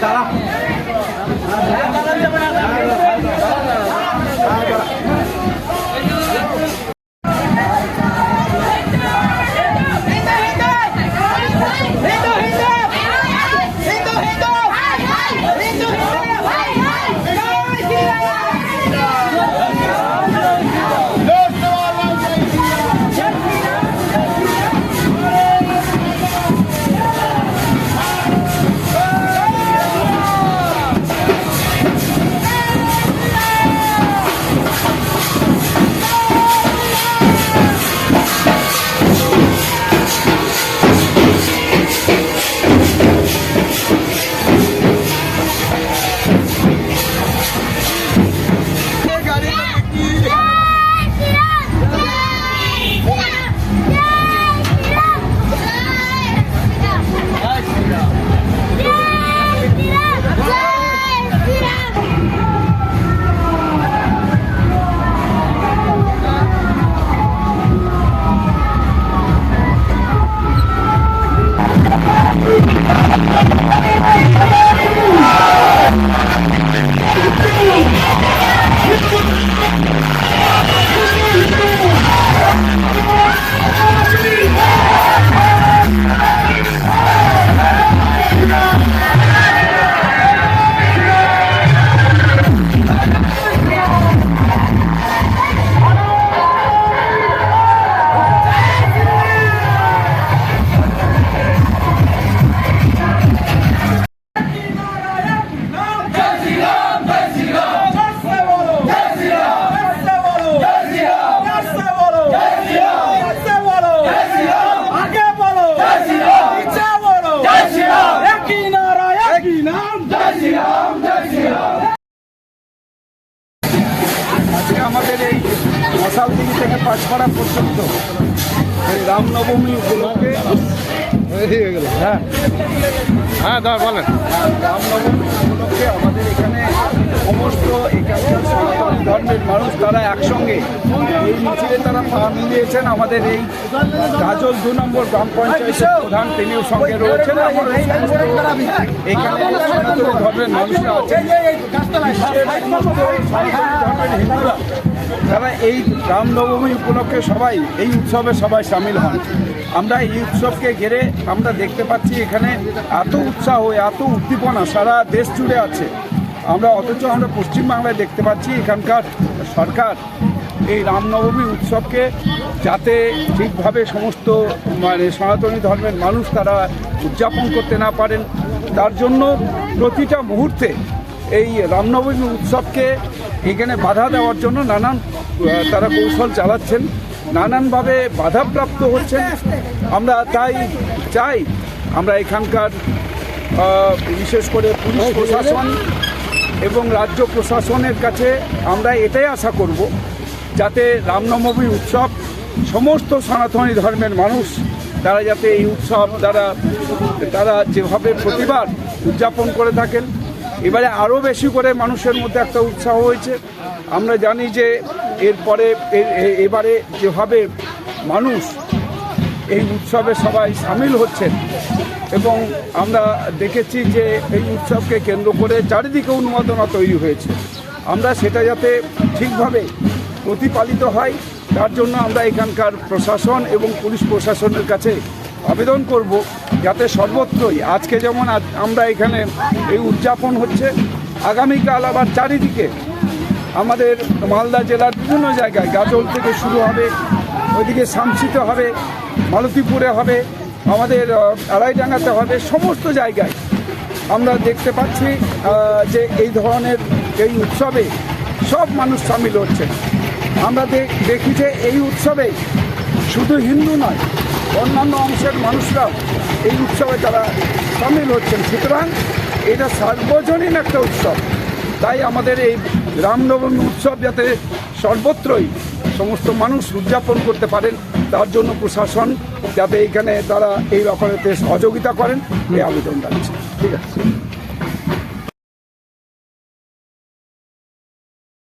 咋了？মাছপাড়া পর্যন্ত। এই রামনবমী উপলক্ষে হ্যাঁ হ্যাঁ। দাদা বলেন। রামনবমী উপলক্ষে আমাদের এখানে সমস্ত এখানকার সনাতন ধর্মের মানুষ তারা একসঙ্গে এই মিছিলে তারা পা মিলিয়েছেন। আমাদের এই গাজল দু নম্বর গ্রাম পঞ্চায়েতের প্রধান তিনিও সঙ্গে রয়েছেন। এখানে সনাতন ধর্মের মানুষরা আছেন। ধর্মের হিন্দুরা তারা এই রামনবমী উপলক্ষে সবাই, এই উৎসবে সবাই সামিল হন। আমরা এই উৎসবকে ঘিরে আমরা দেখতে পাচ্ছি এখানে এত উৎসাহ, এত উদ্দীপনা, সারা দেশ জুড়ে আছে। আমরা অথচ আমরা পশ্চিমবাংলায় দেখতে পাচ্ছি এখানকার সরকার এই রামনবমী উৎসবকে যাতে ঠিকভাবে সমস্ত মানে সনাতনী ধর্মের মানুষ তারা উদযাপন করতে না পারেন। তার জন্য প্রতিটা মুহূর্তে এই রামনবমী উৎসবকে এখানে বাধা দেওয়ার জন্য নানান তারা কৌশল চালাচ্ছেন, নানানভাবে বাধাপ্রাপ্ত হচ্ছেন। আমরা তাই চাই, আমরা এখানকার বিশেষ করে পুলিশ প্রশাসন এবং রাজ্য প্রশাসনের কাছে আমরা এটাই আশা করব, যাতে রামনবমী উৎসব সমস্ত সনাতনী ধর্মের মানুষ, তারা যাতে এই উৎসব, তারা তারা যেভাবে প্রতিবার উদযাপন করে থাকেন এবারে আরও বেশি করে মানুষের মধ্যে একটা উৎসাহ হয়েছে। আমরা জানি যে এরপরে এবারে যেভাবে মানুষ এই উৎসবে সবাই সামিল হচ্ছেন এবং আমরা দেখেছি যে এই উৎসবকে কেন্দ্র করে চারিদিকে উন্মাদনা তৈরি হয়েছে। আমরা সেটা যাতে ঠিকভাবে প্রতিপালিত হয়, তার জন্য আমরা এখানকার প্রশাসন এবং পুলিশ প্রশাসনের কাছে আবেদন করব যাতে সর্বত্রই আজকে যেমন আমরা এখানে এই উদযাপন হচ্ছে, আগামীকাল আবার চারিদিকে আমাদের মালদা জেলার বিভিন্ন জায়গায় গাজল থেকে শুরু হবে, ওইদিকে শামসিতে হবে, মালতীপুরে হবে, আমাদের আড়াইডাঙ্গাতে হবে, সমস্ত জায়গায় আমরা দেখতে পাচ্ছি যে এই ধরনের এই উৎসবে সব মানুষ সামিল হচ্ছে। আমরা দেখি যে এই উৎসবে শুধু হিন্দু নয় অন্যান্য অংশের মানুষরাও এই উৎসবে তারা সামিল হচ্ছেন। সুতরাং এটা সার্বজনীন একটা উৎসব। তাই আমাদের এই রামনবমী উৎসব যাতে সর্বত্রই সমস্ত মানুষ উদযাপন করতে পারেন, তার জন্য প্রশাসন যাতে এখানে তারা এই রকমের সহযোগিতা করেন এই আবেদন রাখছে ঠিক আছে।